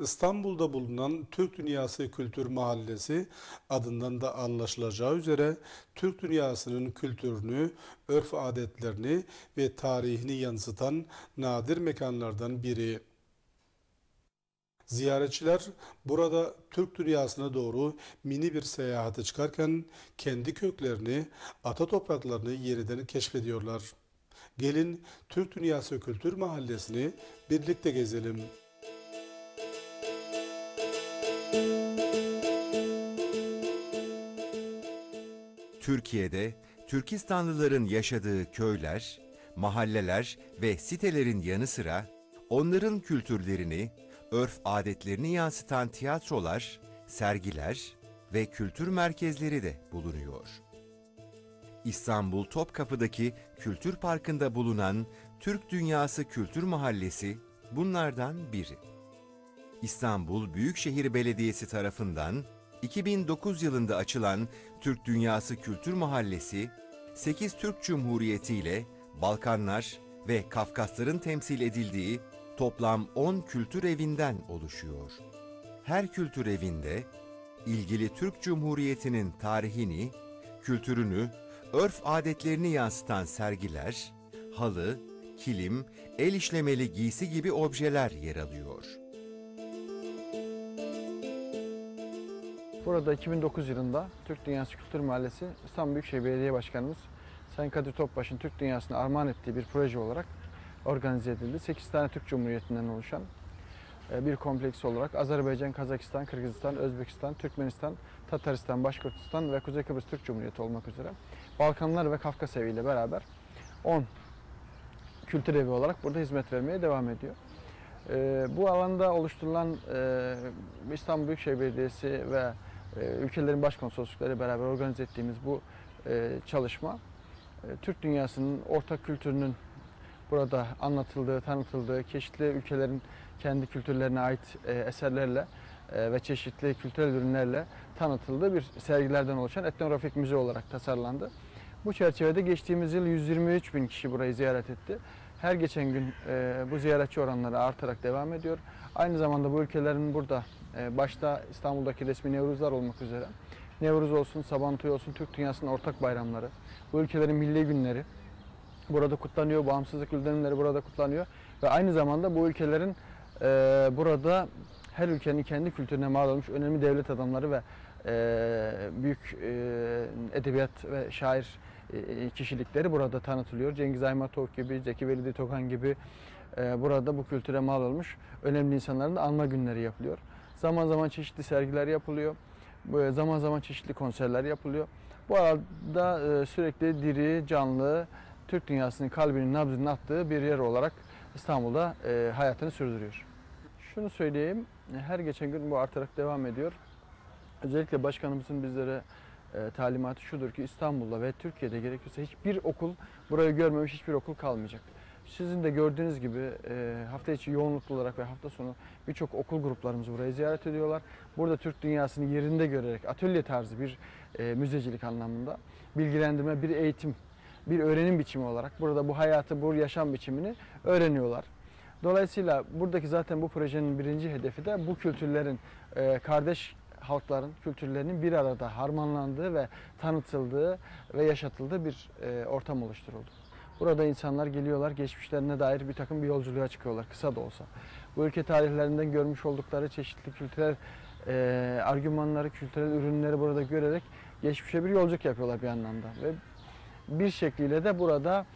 İstanbul'da bulunan Türk Dünyası Kültür Mahallesi adından da anlaşılacağı üzere Türk dünyasının kültürünü, örf adetlerini ve tarihini yansıtan nadir mekanlardan biri. Ziyaretçiler burada Türk dünyasına doğru mini bir seyahate çıkarken kendi köklerini, ata topraklarını yeniden keşfediyorlar. Gelin Türk Dünyası Kültür Mahallesi'ni birlikte gezelim. Türkiye'de Türkistanlıların yaşadığı köyler, mahalleler ve sitelerin yanı sıra onların kültürlerini, örf adetlerini yansıtan tiyatrolar, sergiler ve kültür merkezleri de bulunuyor. İstanbul Topkapı'daki Kültür Parkı'nda bulunan Türk Dünyası Kültür Mahallesi bunlardan biri. İstanbul Büyükşehir Belediyesi tarafından 2009 yılında açılan Türk Dünyası Kültür Mahallesi, 8 Türk Cumhuriyeti ile Balkanlar ve Kafkasların temsil edildiği toplam 10 kültür evinden oluşuyor. Her kültür evinde ilgili Türk Cumhuriyeti'nin tarihini, kültürünü, örf adetlerini yansıtan sergiler, halı, kilim, el işlemeli giysi gibi objeler yer alıyor. Burada 2009 yılında Türk Dünyası Kültür Mahallesi İstanbul Büyükşehir Belediye Başkanımız Sayın Kadir Topbaş'ın Türk Dünyası'na armağan ettiği bir proje olarak organize edildi. 8 tane Türk Cumhuriyeti'nden oluşan e, bir kompleks olarak Azerbaycan, Kazakistan, Kırgızistan, Özbekistan, Türkmenistan, Tataristan, Başkortistan ve Kuzey Kıbrıs Türk Cumhuriyeti olmak üzere Balkanlar ve Kafkas Evi ile beraber 10 kültür evi olarak burada hizmet vermeye devam ediyor. E, bu alanda oluşturulan e, İstanbul Büyükşehir Belediyesi ve ülkelerin başkonsoloslukları beraber organize ettiğimiz bu çalışma Türk dünyasının ortak kültürünün burada anlatıldığı, tanıtıldığı, çeşitli ülkelerin kendi kültürlerine ait e, eserlerle e, ve çeşitli kültürel ürünlerle tanıtıldığı bir sergilerden oluşan etnografik müze olarak tasarlandı. Bu çerçevede geçtiğimiz yıl 123 bin kişi burayı ziyaret etti. Her geçen gün e, bu ziyaretçi oranları artarak devam ediyor. Aynı zamanda bu ülkelerin burada başta İstanbul'daki resmi Nevruzlar olmak üzere Nevruz olsun, Sabantuy olsun Türk dünyasının ortak bayramları, bu ülkelerin milli günleri, burada kutlanıyor. Bağımsızlık yıl burada kutlanıyor. Ve aynı zamanda bu ülkelerin e, burada her ülkenin kendi kültürüne mal olmuş önemli devlet adamları ve e, büyük e, edebiyat ve şair e, kişilikleri burada tanıtılıyor. Cengiz Aymatov gibi, Zeki Velidi Tokan gibi e, burada bu kültüre mal olmuş önemli insanların da anma günleri yapılıyor. Zaman zaman çeşitli sergiler yapılıyor. Zaman zaman çeşitli konserler yapılıyor. Bu arada e, sürekli diri, canlı, Türk dünyasının kalbinin nabzının attığı bir yer olarak İstanbul'da e, hayatını sürdürüyor. Şunu söyleyeyim, her geçen gün bu artarak devam ediyor. Özellikle başkanımızın bizlere e, talimatı şudur ki İstanbul'da ve Türkiye'de gerekirse hiçbir okul burayı görmemiş hiçbir okul kalmayacak. Sizin de gördüğünüz gibi e, hafta içi yoğunluklu olarak ve hafta sonu birçok okul gruplarımız burayı ziyaret ediyorlar. Burada Türk dünyasını yerinde görerek atölye tarzı bir e, müzecilik anlamında bilgilendirme, bir eğitim bir öğrenim biçimi olarak burada bu hayatı, bu yaşam biçimini öğreniyorlar. Dolayısıyla buradaki zaten bu projenin birinci hedefi de bu kültürlerin, kardeş halkların kültürlerinin bir arada harmanlandığı ve tanıtıldığı ve yaşatıldığı bir e, ortam oluşturuldu. Burada insanlar geliyorlar, geçmişlerine dair bir takım bir yolculuğa çıkıyorlar, kısa da olsa. Bu ülke tarihlerinden görmüş oldukları çeşitli kültürel e, argümanları, kültürel ürünleri burada görerek geçmişe bir yolculuk yapıyorlar bir anlamda. Ve bir şekliyle de burada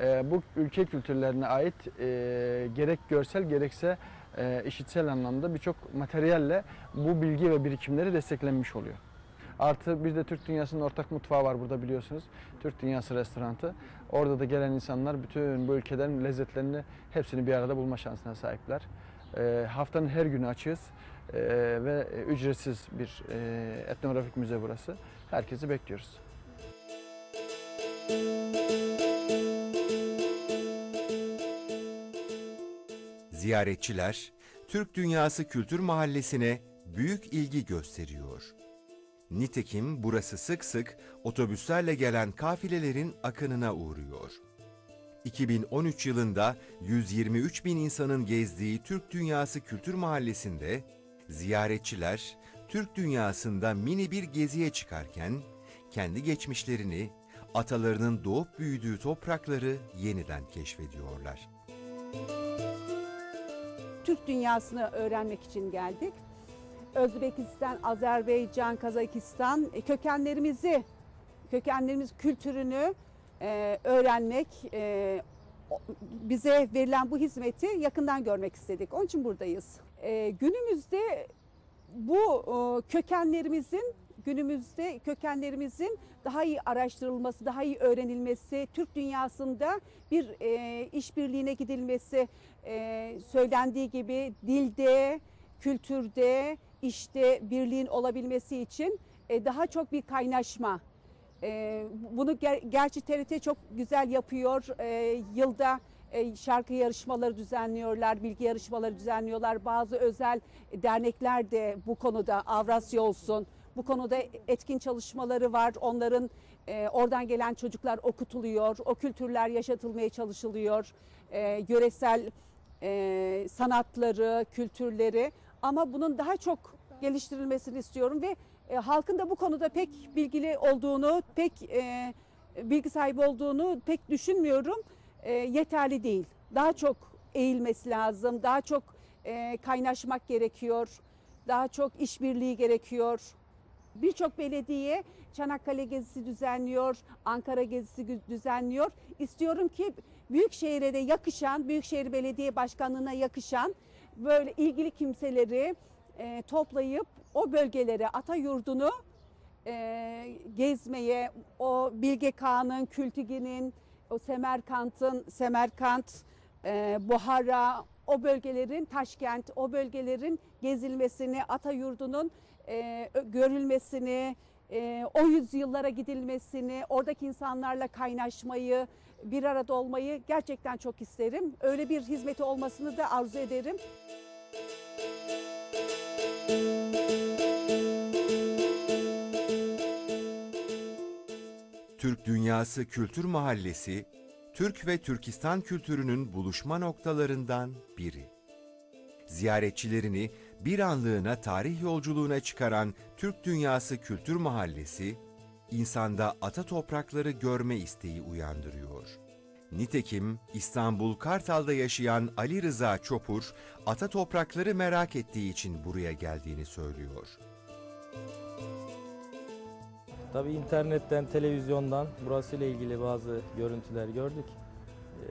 e, bu ülke kültürlerine ait e, gerek görsel gerekse e, işitsel anlamda birçok materyalle bu bilgi ve birikimleri desteklenmiş oluyor. Artı bir de Türk Dünyası'nın ortak mutfağı var burada biliyorsunuz. Türk Dünyası restorantı. Orada da gelen insanlar bütün bu ülkelerin lezzetlerini hepsini bir arada bulma şansına sahipler. E, haftanın her günü açığız e, ve ücretsiz bir e, etnografik müze burası. Herkesi bekliyoruz. Ziyaretçiler Türk Dünyası Kültür Mahallesi'ne büyük ilgi gösteriyor. Nitekim burası sık sık otobüslerle gelen kafilelerin akınına uğruyor. 2013 yılında 123 bin insanın gezdiği Türk Dünyası Kültür Mahallesi'nde ziyaretçiler Türk dünyasında mini bir geziye çıkarken kendi geçmişlerini, atalarının doğup büyüdüğü toprakları yeniden keşfediyorlar. Türk dünyasını öğrenmek için geldik. Özbekistan, Azerbaycan, Kazakistan e, kökenlerimizi, kökenlerimiz kültürünü e, öğrenmek, e, bize verilen bu hizmeti yakından görmek istedik. Onun için buradayız. Günümüzde bu kökenlerimizin günümüzde kökenlerimizin daha iyi araştırılması, daha iyi öğrenilmesi, Türk dünyasında bir e, işbirliğine gidilmesi e, söylendiği gibi dilde, kültürde, işte birliğin olabilmesi için e, daha çok bir kaynaşma. E, bunu ger- gerçi TRT çok güzel yapıyor. E, yılda e, şarkı yarışmaları düzenliyorlar, bilgi yarışmaları düzenliyorlar. Bazı özel dernekler de bu konuda Avrasya olsun. Bu konuda etkin çalışmaları var. Onların e, oradan gelen çocuklar okutuluyor. O kültürler yaşatılmaya çalışılıyor. E, yöresel e, sanatları, kültürleri ama bunun daha çok geliştirilmesini istiyorum ve e, halkın da bu konuda pek bilgili olduğunu, pek e, bilgi sahibi olduğunu pek düşünmüyorum. E, yeterli değil. Daha çok eğilmesi lazım, daha çok e, kaynaşmak gerekiyor, daha çok işbirliği gerekiyor. Birçok belediye Çanakkale gezisi düzenliyor, Ankara gezisi düzenliyor. İstiyorum ki Büyükşehir'e de yakışan, Büyükşehir Belediye Başkanlığı'na yakışan böyle ilgili kimseleri e, toplayıp o bölgelere, ata yurdunu e, gezmeye, o Bilge Kağan'ın, Kültigi'nin, o Semerkant'ın, Semerkant, e, Buhara, o bölgelerin Taşkent, o bölgelerin gezilmesini, ata yurdunun e, görülmesini, e, o yüzyıllara gidilmesini, oradaki insanlarla kaynaşmayı, bir arada olmayı gerçekten çok isterim. Öyle bir hizmeti olmasını da arzu ederim. Türk Dünyası Kültür Mahallesi, Türk ve Türkistan kültürünün buluşma noktalarından biri. Ziyaretçilerini bir anlığına tarih yolculuğuna çıkaran Türk Dünyası Kültür Mahallesi, insanda ata toprakları görme isteği uyandırıyor. Nitekim İstanbul Kartal'da yaşayan Ali Rıza Çopur, ata toprakları merak ettiği için buraya geldiğini söylüyor. Tabii internetten, televizyondan burasıyla ilgili bazı görüntüler gördük. Ee,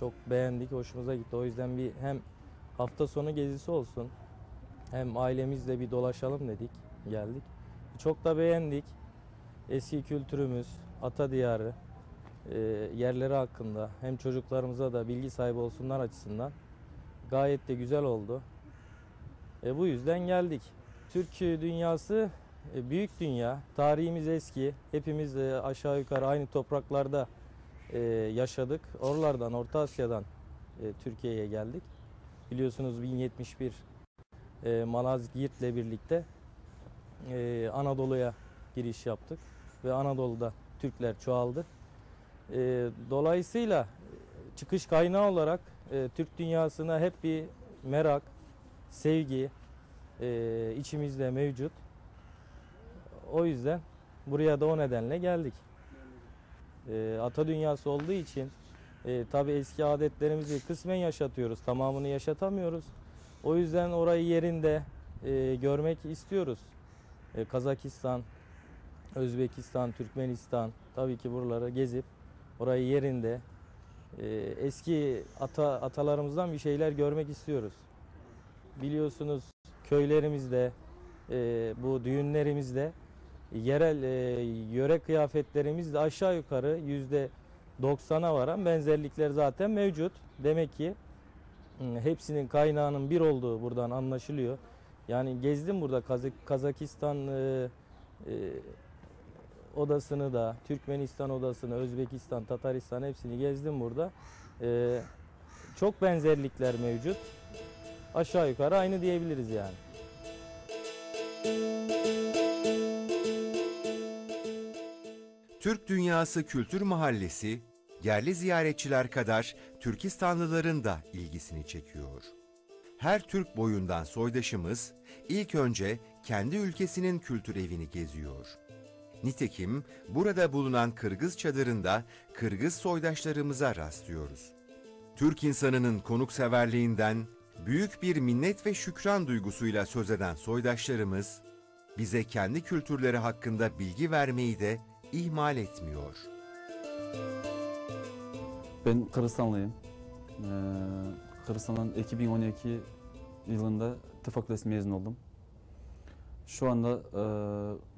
çok beğendik, hoşumuza gitti. O yüzden bir hem hafta sonu gezisi olsun hem ailemizle bir dolaşalım dedik, geldik. Çok da beğendik. Eski kültürümüz, ata diyarı, e, yerleri hakkında hem çocuklarımıza da bilgi sahibi olsunlar açısından gayet de güzel oldu. E, bu yüzden geldik. Türk dünyası e, büyük dünya, tarihimiz eski. Hepimiz e, aşağı yukarı aynı topraklarda e, yaşadık. Oralardan, Orta Asya'dan e, Türkiye'ye geldik. Biliyorsunuz 1071 e, Malazgirt'le birlikte e, Anadolu'ya giriş yaptık ve Anadolu'da Türkler çoğaldı. E, dolayısıyla çıkış kaynağı olarak e, Türk dünyasına hep bir merak, sevgi e, içimizde mevcut. O yüzden buraya da o nedenle geldik. E, ata dünyası olduğu için e, tabii eski adetlerimizi kısmen yaşatıyoruz, tamamını yaşatamıyoruz. O yüzden orayı yerinde e, görmek istiyoruz. E, Kazakistan, Özbekistan, Türkmenistan tabii ki buraları gezip orayı yerinde e, eski ata atalarımızdan bir şeyler görmek istiyoruz. Biliyorsunuz köylerimizde e, bu düğünlerimizde yerel e, yöre kıyafetlerimizde aşağı yukarı yüzde 90'a varan benzerlikler zaten mevcut. Demek ki hepsinin kaynağının bir olduğu buradan anlaşılıyor. Yani gezdim burada Kazak, Kazakistan e, e, odasını da, Türkmenistan odasını, Özbekistan, Tataristan hepsini gezdim burada. E, çok benzerlikler mevcut. Aşağı yukarı aynı diyebiliriz yani. Türk Dünyası Kültür Mahallesi, yerli ziyaretçiler kadar Türkistanlıların da ilgisini çekiyor. Her Türk boyundan soydaşımız ilk önce kendi ülkesinin kültür evini geziyor. Nitekim burada bulunan Kırgız çadırında Kırgız soydaşlarımıza rastlıyoruz. Türk insanının konukseverliğinden büyük bir minnet ve şükran duygusuyla söz eden soydaşlarımız bize kendi kültürleri hakkında bilgi vermeyi de ihmal etmiyor. Ben Kırgızistanlıyım. Ee, Kırgızistan'dan 2012 yılında tıp fakültesi mezun oldum. Şu anda e,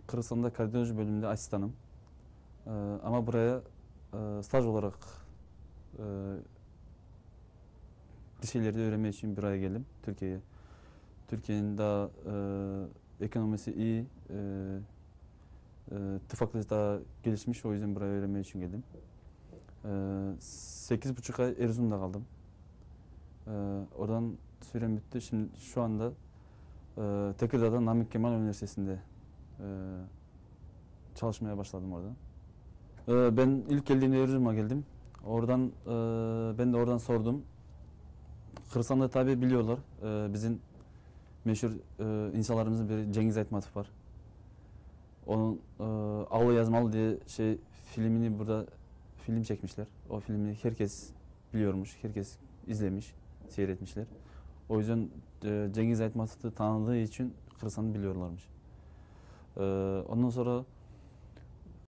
Kırgızistan'da kardiyoloji bölümünde asistanım. E, ama buraya e, staj olarak e, bir şeyleri öğrenmek için buraya geldim Türkiye'ye. Türkiye'nin daha e, ekonomisi iyi, e, e, tıp fakültesi daha gelişmiş o yüzden buraya öğrenmek için geldim. Ee, Sekiz buçuk ay Erzurum'da kaldım. Ee, oradan sürem bitti. Şimdi şu anda e, Tekirdağ'da Namık Kemal Üniversitesi'nde e, çalışmaya başladım orada. Ee, ben ilk geldiğimde Erzurum'a geldim. Oradan e, ben de oradan sordum. Kırsan'da tabi biliyorlar. Bizim meşhur insanlarımızın biri Cengiz Aytmatov var. Onun Ağlı Yazmalı diye şey filmini burada film çekmişler. O filmi herkes biliyormuş, herkes izlemiş, seyretmişler. O yüzden e, Cengiz Aytmatov'u tanıdığı için Kırsan'ı biliyorlarmış. E, ondan sonra